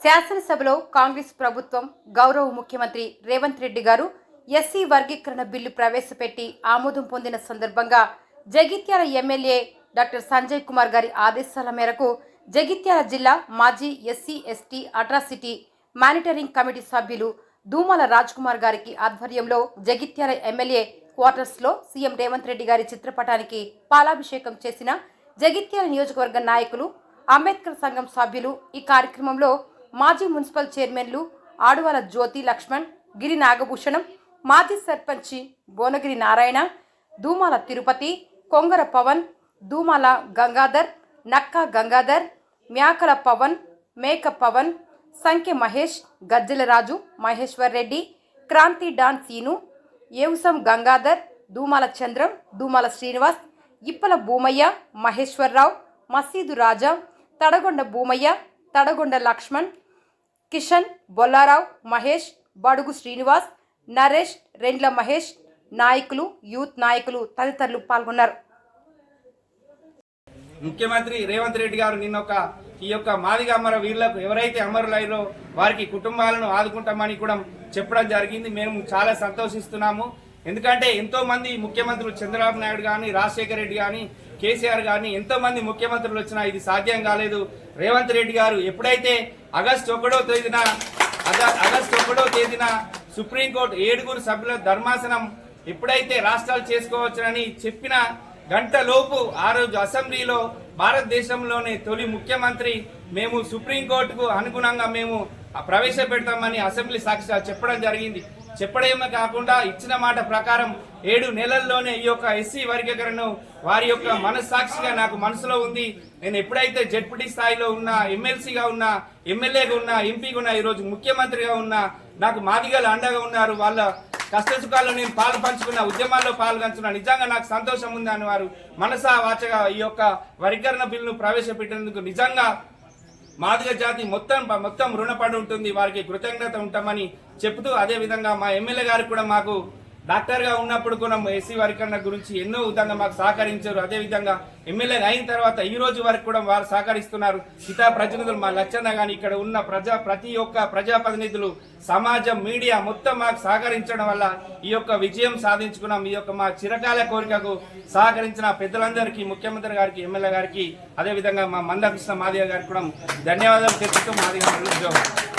శాసనసభలో కాంగ్రెస్ ప్రభుత్వం గౌరవ ముఖ్యమంత్రి రేవంత్ రెడ్డి గారు ఎస్సీ వర్గీకరణ బిల్లు ప్రవేశపెట్టి ఆమోదం పొందిన సందర్భంగా జగిత్యాల ఎమ్మెల్యే డాక్టర్ సంజయ్ కుమార్ గారి ఆదేశాల మేరకు జగిత్యాల జిల్లా మాజీ SC ST atrocity monitoring committee సభ్యులు దూమల రాజ్ కుమార్ గారికి ఆధ్వర్యంలో జగిత్యాల ఎమ్మెల్యే క్వార్టర్స్లో సీఎం రేవంత్ రెడ్డి గారి చిత్రపటానికి పాలాభిషేకం చేసిన జగిత్యాల నియోజకవర్గ నాయకులు అంబేద్కర్ సంఘం సభ్యులు ఈ కార్యక్రమంలో మాజీ మున్సిపల్ చైర్మన్లు ఆడువాల జ్యోతి లక్ష్మణ్ గిరి నాగభూషణం మాజీ సర్పంచి భువనగిరి నారాయణ దూమాల తిరుపతి కొంగర పవన్ దూమాల గంగాధర్ నక్కా గంగాధర్ మ్యాకల పవన్ మేక పవన్ సంఖ్య మహేష్ గజ్జెల రాజు మహేశ్వర్ రెడ్డి క్రాంతి డాన్ సీను ఏవుసం గంగాధర్ దూమాల చంద్రం దూమాల శ్రీనివాస్ ఇప్పల భూమయ్య మహేశ్వరరావు మసీదు రాజా తడగొండ భూమయ్య తడగొండ లక్ష్మణ్ కిషన్ బొల్లారావు మహేష్ బడుగు శ్రీనివాస్ నరేష్ రెండ్ల మహేష్ నాయకులు యూత్ నాయకులు తదితరులు పాల్గొన్నారు. ముఖ్యమంత్రి రేవంత్ రెడ్డి గారు నిన్న ఒక ఈ యొక్క మాదిగ అమర వీరులకు ఎవరైతే అమరులైరో వారికి కుటుంబాలను ఆదుకుంటామని కూడా చెప్పడం జరిగింది. మేము చాలా సంతోషిస్తున్నాము. ఎందుకంటే ఎంతో మంది ముఖ్యమంత్రులు చంద్రబాబు నాయుడు కానీ రాజశేఖర రెడ్డి కానీ కేసీఆర్ కానీ ఎంతో మంది ముఖ్యమంత్రులు వచ్చినా ఇది సాధ్యం కాలేదు. రేవంత్ రెడ్డి గారు ఎప్పుడైతే ఆగస్టు ఒకటో తేదీన ఆగస్టు ఒకటో తేదీన సుప్రీంకోర్టు ఏడుగురు సభ్యుల ధర్మాసనం ఎప్పుడైతే రాష్ట్రాలు చేసుకోవచ్చునని చెప్పిన గంటలోపు ఆ రోజు అసెంబ్లీలో భారతదేశంలోనే తొలి ముఖ్యమంత్రి మేము సుప్రీంకోర్టుకు అనుగుణంగా మేము ప్రవేశపెడతామని అసెంబ్లీ సాక్షి చెప్పడం జరిగింది. చెప్పడమే కాకుండా ఇచ్చిన మాట ప్రకారం ఏడు నెలల్లోనే ఈ యొక్క ఎస్సీ వర్గీకరణను వారి యొక్క మనస్సాక్షిగా నాకు మనసులో ఉంది. నేను ఎప్పుడైతే జడ్పీటీ స్థాయిలో ఉన్నా ఎమ్మెల్సీగా ఉన్నా ఎమ్మెల్యేగా ఉన్నా ఎంపీగా ఉన్నా ఈరోజు ముఖ్యమంత్రిగా ఉన్నా నాకు మాదిగలు అండగా ఉన్నారు. వాళ్ళ కష్టసుఖాల్లో నేను పాలు పంచుకున్న ఉద్యమాల్లో పాల్గొంచున్నా నిజంగా నాకు సంతోషం ఉంది అని వారు మనసా వాచగా ఈ యొక్క వర్గీకరణ బిల్లును ప్రవేశపెట్టినందుకు నిజంగా మాదిగ జాతి మొత్తం మొత్తం రుణపడి ఉంటుంది. వారికి కృతజ్ఞత ఉంటామని చెబుతూ అదే విధంగా మా ఎమ్మెల్యే గారు కూడా మాకు డాక్టర్గా ఉన్నప్పుడు కూడా ఎస్సీ వర్గీకరణ గురించి ఎన్నో విధంగా మాకు సహకరించారు. అదే విధంగా ఎమ్మెల్యే అయిన తర్వాత ఈ రోజు వరకు కూడా వారు సహకరిస్తున్నారు. ఇతర ప్రతినిధులు మా లచ్చన్న గాని ఇక్కడ ఉన్న ప్రజా ప్రతి ఒక్క ప్రజాప్రతినిధులు సమాజం మీడియా మొత్తం మాకు సహకరించడం వల్ల ఈ యొక్క విజయం సాధించుకున్నాం. ఈ యొక్క మా చిరకాల కోరికకు సహకరించిన పెద్దలందరికీ ముఖ్యమంత్రి గారికి ఎమ్మెల్యే గారికి అదే విధంగా మా మందకృష్ణ మాదిగ గారికి కూడా ధన్యవాదాలు తెలుపుతూ మాదిగ